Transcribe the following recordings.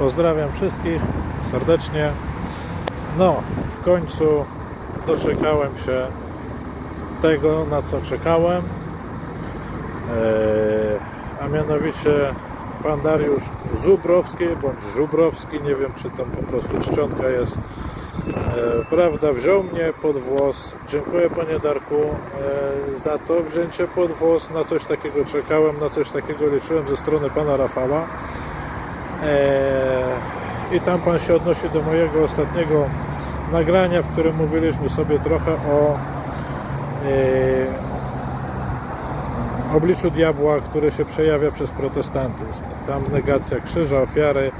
Pozdrawiam wszystkich serdecznie. No, w końcu doczekałem się tego, na co czekałem. Eee, a mianowicie pan Dariusz Zubrowski bądź Żubrowski, nie wiem czy tam po prostu czcionka jest. E, prawda, wziął mnie pod włos. Dziękuję panie Darku e, za to wzięcie pod włos. Na coś takiego czekałem, na coś takiego liczyłem ze strony pana Rafała. E, I tam pan się odnosi do mojego ostatniego nagrania, w którym mówiliśmy sobie trochę o e, obliczu diabła, które się przejawia przez protestantyzm. Tam negacja krzyża, ofiary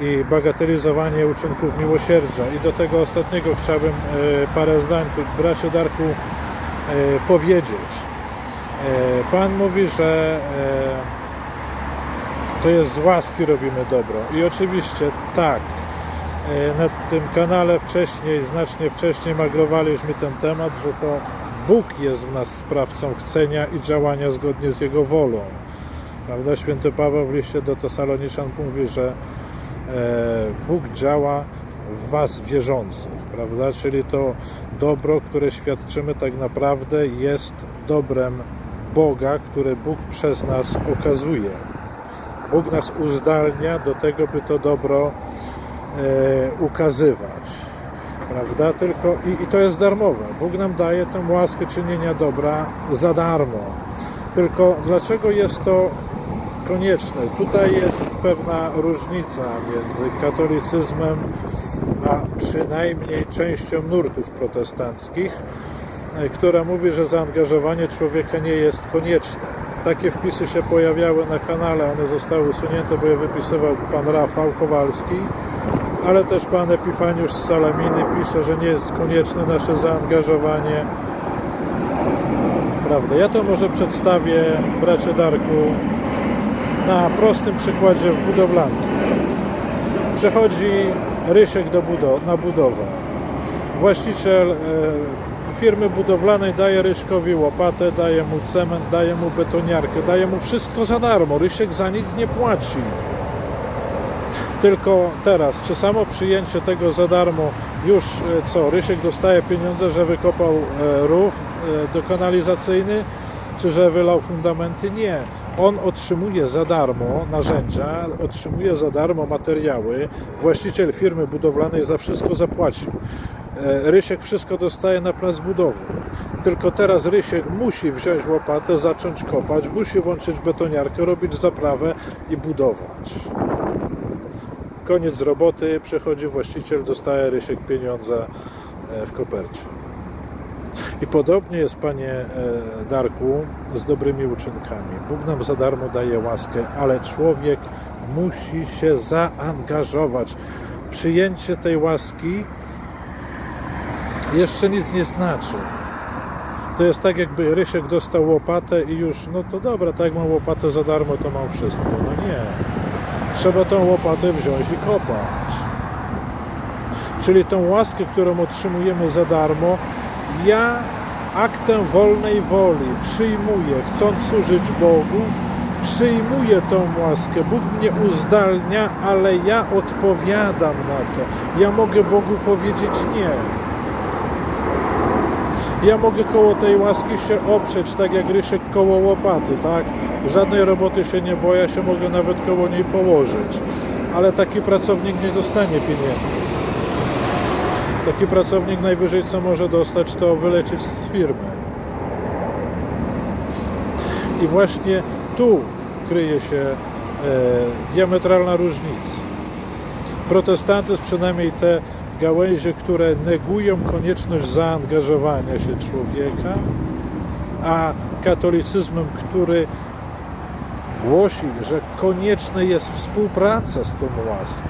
i bagatelizowanie uczynków miłosierdzia. I do tego ostatniego chciałbym e, parę zdań, bracie Darku, powiedzieć. Pan mówi, że to jest z łaski robimy dobro. I oczywiście tak. E, Na tym kanale wcześniej, znacznie wcześniej maglowaliśmy ten temat, że to Bóg jest w nas sprawcą chcenia i działania zgodnie z Jego wolą. Prawda? Święty Paweł w liście do Tesaloniczan mówi, że e, Bóg działa w Was wierzących, prawda? Czyli to dobro, które świadczymy, tak naprawdę jest dobrem Boga, które Bóg przez nas okazuje. Bóg nas uzdalnia do tego, by to dobro e, ukazywać. Prawda? Tylko i, i to jest darmowe. Bóg nam daje tę łaskę czynienia dobra za darmo. Tylko dlaczego jest to konieczne? Tutaj jest pewna różnica między katolicyzmem a przynajmniej częścią nurtów protestanckich, e, która mówi, że zaangażowanie człowieka nie jest konieczne. Takie wpisy się pojawiały na kanale, one zostały usunięte, bo je wypisywał pan Rafał Kowalski, ale też pan Epifaniusz z Salaminy pisze, że nie jest konieczne nasze zaangażowanie. Prawda. Ja to może przedstawię, bracie Darku, na prostym przykładzie w budowlanki. Przechodzi Rysiek do budow- na budowę. Właściciel e, firmy budowlanej daje Ryśkowi łopatę, daje mu cement, daje mu betoniarkę, daje mu wszystko za darmo. Rysiek za nic nie płaci. Tylko teraz, czy samo przyjęcie tego za darmo, już e, co, Rysiek dostaje pieniądze, że wykopał e, rów e, dokanalizacyjny, czy że wylał fundamenty? Nie. On otrzymuje za darmo narzędzia, otrzymuje za darmo materiały. Właściciel firmy budowlanej za wszystko zapłacił. E, Rysiek wszystko dostaje na plac budowy. Tylko teraz Rysiek musi wziąć łopatę, zacząć kopać, musi włączyć betoniarkę, robić zaprawę i budować. Koniec roboty, przychodzi właściciel, dostaje Rysiek pieniądze e, w kopercie. I podobnie jest, panie e, Darku, z dobrymi uczynkami. Bóg nam za darmo daje łaskę, ale człowiek musi się zaangażować. Przyjęcie tej łaski jeszcze nic nie znaczy. To jest tak, jakby Rysiek dostał łopatę i już, no to dobra, tak mam łopatę za darmo, to mam wszystko. No nie. Trzeba tą łopatę wziąć i kopać. Czyli tą łaskę, którą otrzymujemy za darmo, ja aktem wolnej woli przyjmuję, chcąc służyć Bogu, przyjmuję tą łaskę. Bóg mnie uzdalnia, ale ja odpowiadam na to. Ja mogę Bogu powiedzieć nie. Ja mogę koło tej łaski się oprzeć, tak jak Rysiek koło łopaty, tak? Żadnej roboty się nie boję, się mogę nawet koło niej położyć. Ale taki pracownik nie dostanie pieniędzy. Taki pracownik najwyżej co może dostać, to wylecieć z firmy. I właśnie tu kryje się e, diametralna różnica. Protestantyzm, przynajmniej te gałęzie, które negują konieczność zaangażowania się człowieka, a katolicyzmem, który głosi, że konieczna jest współpraca z tą łaską.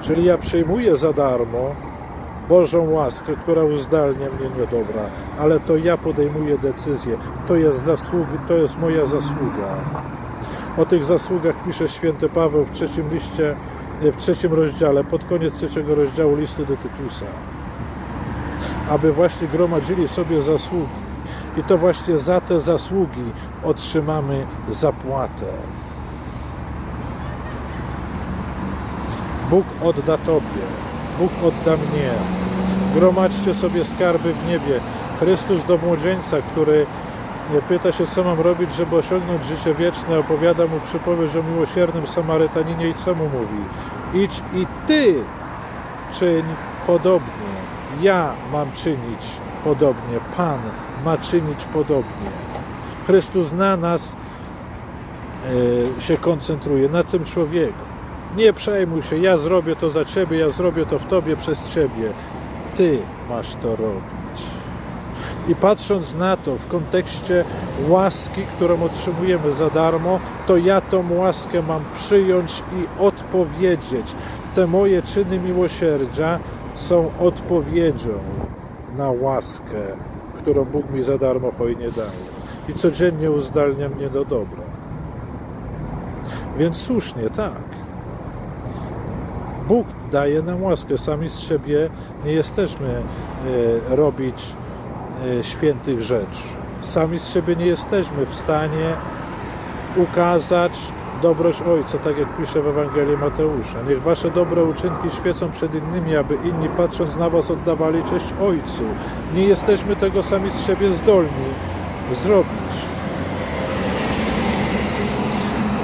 Czyli ja przyjmuję za darmo Bożą łaskę, która uzdalnia mnie niedobra, ale to ja podejmuję decyzję. To jest zasługa, to jest moja zasługa. O tych zasługach pisze święty Paweł w trzecim liście, w trzecim rozdziale, pod koniec trzeciego rozdziału listu do Tytusa. Aby właśnie gromadzili sobie zasługi. I to właśnie za te zasługi otrzymamy zapłatę. Bóg odda Tobie, Bóg odda mnie. Gromadźcie sobie skarby w niebie. Chrystus do młodzieńca, który pyta się, co mam robić, żeby osiągnąć życie wieczne, opowiada mu przypowieść o miłosiernym Samarytaninie i co mu mówi? Idź i Ty czyń podobnie. Ja mam czynić podobnie. Pan ma czynić podobnie. Chrystus na nas e, się koncentruje, na tym człowieku. Nie przejmuj się, ja zrobię to za Ciebie, ja zrobię to w Tobie przez Ciebie. Ty masz to robić. I patrząc na to w kontekście łaski, którą otrzymujemy za darmo, to ja tą łaskę mam przyjąć i odpowiedzieć. Te moje czyny miłosierdzia są odpowiedzią na łaskę, którą Bóg mi za darmo hojnie daje. I codziennie uzdalnia mnie do dobra. Więc słusznie, tak. Bóg daje nam łaskę. Sami z siebie nie jesteśmy e, robić świętych rzeczy. Sami z siebie nie jesteśmy w stanie ukazać dobroć Ojca, tak jak pisze w Ewangelii Mateusza. Niech wasze dobre uczynki świecą przed innymi, aby inni patrząc na was oddawali cześć Ojcu. Nie jesteśmy tego sami z siebie zdolni zrobić.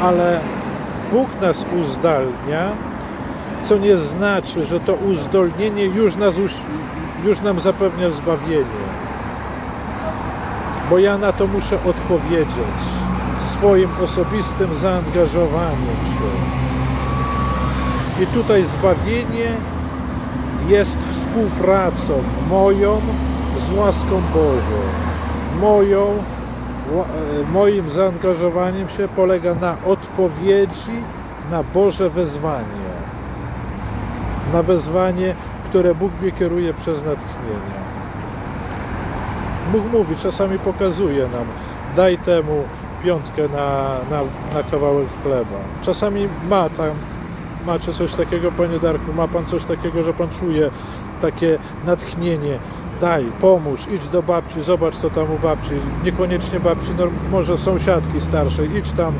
Ale Bóg nas uzdalnia, co nie znaczy, że to uzdolnienie już, nas, już nam zapewnia zbawienie. Bo ja na to muszę odpowiedzieć swoim osobistym zaangażowaniem się. I tutaj zbawienie jest współpracą moją z łaską Bożą. Moją, moim zaangażowaniem się polega na odpowiedzi na Boże wezwanie. Na wezwanie, które Bóg mnie kieruje przez natchnienia. Bóg mówi, czasami pokazuje nam, daj temu piątkę na, na, na kawałek chleba. Czasami ma tam, macie coś takiego, Panie Darku, ma Pan coś takiego, że Pan czuje takie natchnienie. Daj, pomóż, idź do babci, zobacz co tam u babci. Niekoniecznie babci, no, może sąsiadki starszej, idź tam,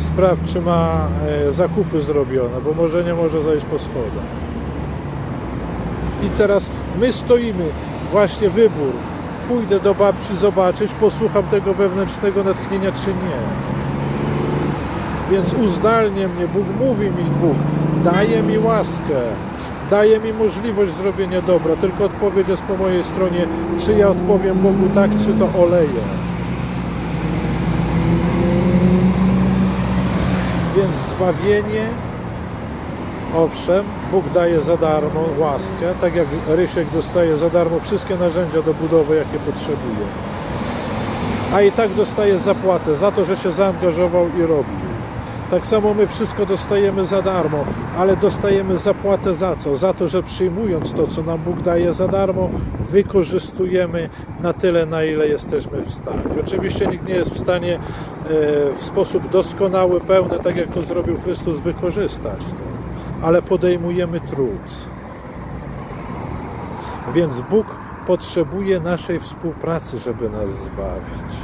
sprawdź czy ma e, zakupy zrobione, bo może nie może zejść po schodach. I teraz my stoimy, właśnie wybór, pójdę do babci zobaczyć, posłucham tego wewnętrznego natchnienia, czy nie. Więc uzdalnie mnie Bóg, mówi mi Bóg, daje mi łaskę, daje mi możliwość zrobienia dobra, tylko odpowiedź jest po mojej stronie, czy ja odpowiem Bogu tak, czy to oleję. Więc zbawienie Owszem, Bóg daje za darmo łaskę, tak jak Rysiek dostaje za darmo wszystkie narzędzia do budowy, jakie potrzebuje. A i tak dostaje zapłatę za to, że się zaangażował i robił. Tak samo my wszystko dostajemy za darmo, ale dostajemy zapłatę za co? Za to, że przyjmując to, co nam Bóg daje za darmo, wykorzystujemy na tyle, na ile jesteśmy w stanie. Oczywiście nikt nie jest w stanie e, w sposób doskonały, pełny, tak jak to zrobił Chrystus, wykorzystać ale podejmujemy trud. Więc Bóg potrzebuje naszej współpracy, żeby nas zbawić.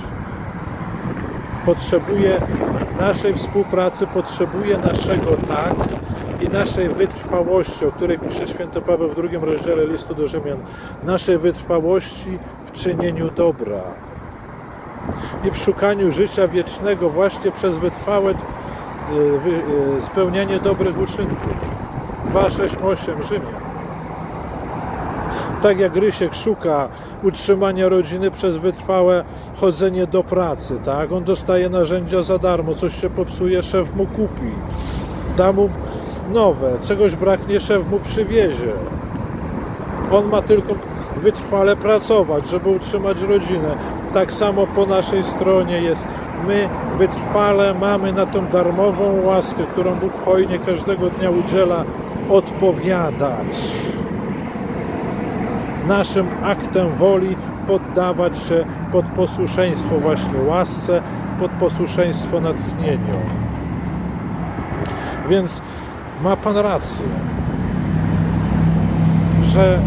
Potrzebuje naszej współpracy, potrzebuje naszego tak i naszej wytrwałości, o której pisze święty Paweł w drugim rozdziale listu do Rzymian, naszej wytrwałości w czynieniu dobra i w szukaniu życia wiecznego właśnie przez wytrwałe Y, y, spełnianie dobrych uczynków. 268 Rzymian. Tak jak Rysiek szuka utrzymania rodziny przez wytrwałe chodzenie do pracy, tak? On dostaje narzędzia za darmo, coś się popsuje, szef mu kupi. Da mu nowe, czegoś braknie, szef mu przywiezie. On ma tylko wytrwale pracować, żeby utrzymać rodzinę. Tak samo po naszej stronie jest my wytrwale mamy na tą darmową łaskę, którą Bóg hojnie każdego dnia udziela, odpowiadać. Naszym aktem woli poddawać się pod posłuszeństwo właśnie łasce, pod posłuszeństwo natchnieniu. Więc ma Pan rację, że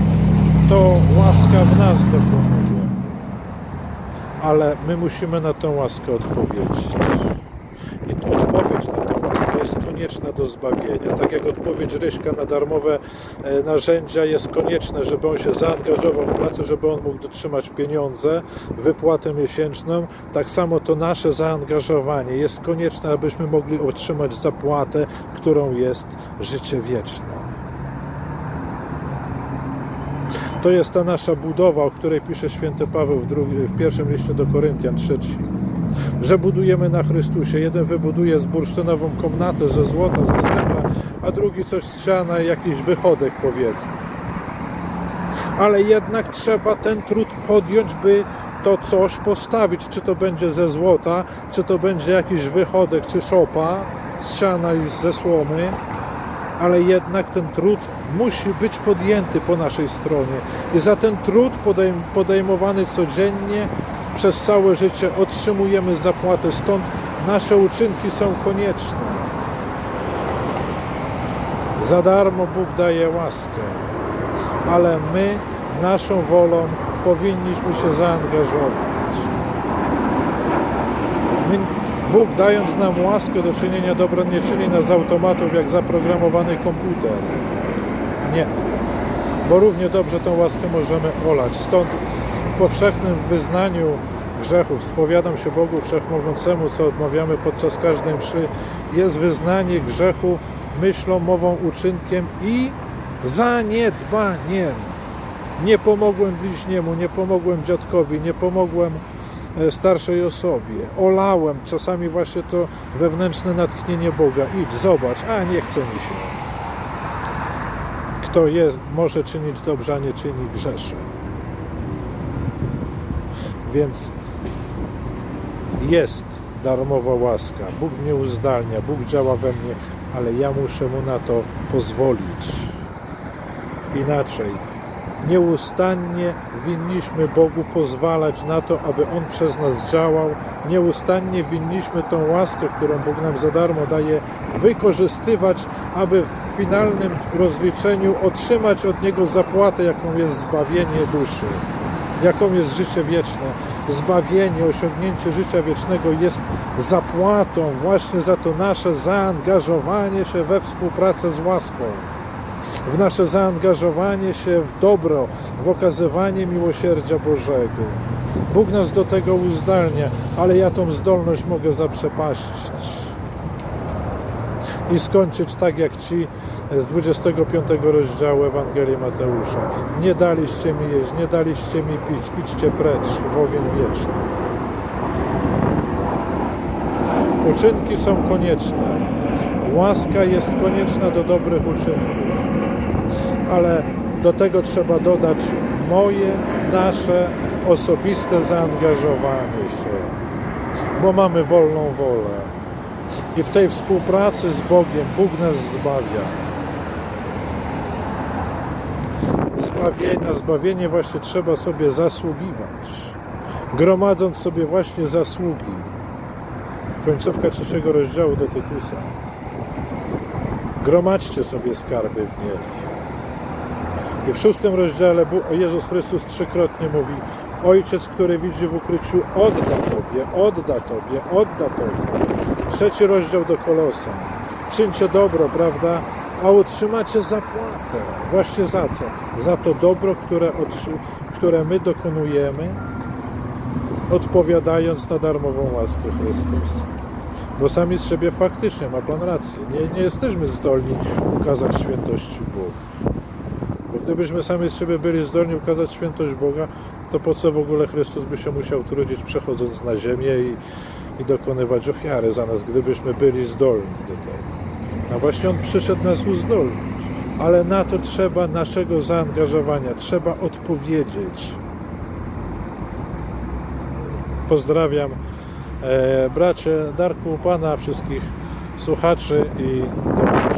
to łaska w nas dokonuje ale my musimy na tę łaskę odpowiedzieć. I odpowiedź na tę łaskę jest konieczna. do zbawienia. Tak jak odpowiedź Ryśka na darmowe e, narzędzia jest konieczne, żeby on się zaangażował w pracę, żeby on mógł dotrzymać pieniądze, wypłatę miesięczną, tak samo to nasze zaangażowanie jest konieczne, abyśmy mogli otrzymać zapłatę, którą jest życie wieczne. To jest ta nasza budowa, o której pisze święty Paweł w, drugi, w pierwszym liście do Koryntian, trzeci. Że budujemy na Chrystusie. Jeden wybuduje z bursztynową komnatę ze złota, ze srebra, a drugi coś z jakiś wychodek powiedzmy. Ale jednak trzeba ten trud podjąć, by to coś postawić. Czy to będzie ze złota, czy to będzie jakiś wychodek, czy szopa z siana i ze słomy ale jednak ten trud musi być podjęty po naszej stronie. I za ten trud podejm podejmowany codziennie przez całe życie otrzymujemy zapłatę. Stąd nasze uczynki są konieczne. Za darmo Bóg daje łaskę, ale my naszą wolą powinniśmy się zaangażować. My Bóg dając nam łaskę do czynienia dobra nie czyni nas z automatów jak zaprogramowany komputer. Nie. Bo równie dobrze tą łaskę możemy olać. Stąd w powszechnym wyznaniu grzechów spowiadam się Bogu Wszechmogącemu, co odmawiamy podczas każdej mszy, jest wyznanie grzechu myślą, mową, uczynkiem i zaniedbaniem. Nie pomogłem bliźniemu, nie pomogłem dziadkowi, nie pomogłem starszej osobie. Olałem czasami właśnie to wewnętrzne natchnienie Boga. Idź, zobacz, a nie chce mi się. Kto jest, może czynić dobrze, a nie czyni grzeszy. Więc jest darmowa łaska. Bóg mnie uzdalnia, Bóg działa we mnie, ale ja muszę mu na to pozwolić. Inaczej, nieustannie winniśmy Bogu pozwalać na to, aby On przez nas działał. Nieustannie winniśmy tą łaskę, którą Bóg nam za darmo daje, wykorzystywać, aby w finalnym rozliczeniu otrzymać od Niego zapłatę, jaką jest zbawienie duszy jaką jest życie wieczne. Zbawienie, osiągnięcie życia wiecznego jest zapłatą właśnie za to nasze zaangażowanie się we współpracę z łaską, w nasze zaangażowanie się w dobro, w okazywanie miłosierdzia Bożego. Bóg nas do tego uzdalnia, ale ja tą zdolność mogę zaprzepaścić i skończyć tak jak ci z 25 rozdziału Ewangelii Mateusza. Nie daliście mi jeść, nie daliście mi pić, idźcie precz w ogień wieczny. Uczynki są konieczne. Łaska jest konieczna do dobrych uczynków. Ale do tego trzeba dodać moje, nasze osobiste zaangażowanie się, bo mamy wolną wolę. I w tej współpracy z Bogiem Bóg nas zbawia. Zbawienie, na zbawienie właśnie trzeba sobie zasługiwać, gromadząc sobie właśnie zasługi. Końcówka trzeciego rozdziału do Tytusa. Gromadźcie sobie skarby w niebie. I w szóstym rozdziale Jezus Chrystus trzykrotnie mówi Ojciec, który widzi w ukryciu, odda Tobie, odda Tobie, odda Tobie. Trzeci rozdział do Kolosa. Czyńcie dobro, prawda? A otrzymacie zapłatę. Właśnie za co? Za to dobro, które, które my dokonujemy, odpowiadając na darmową łaskę Chrystusa. Bo sami z siebie faktycznie, ma Pan rację, nie, nie jesteśmy zdolni ukazać świętości Boga. Gdybyśmy sami z siebie byli zdolni ukazać świętość Boga, to po co w ogóle Chrystus by się musiał trudzić przechodząc na ziemię i, i dokonywać ofiary za nas, gdybyśmy byli zdolni do tego. A właśnie On przyszedł nas uzdolnić. Ale na to trzeba naszego zaangażowania, trzeba odpowiedzieć. Pozdrawiam e, bracie Darku, Pana, wszystkich słuchaczy i do.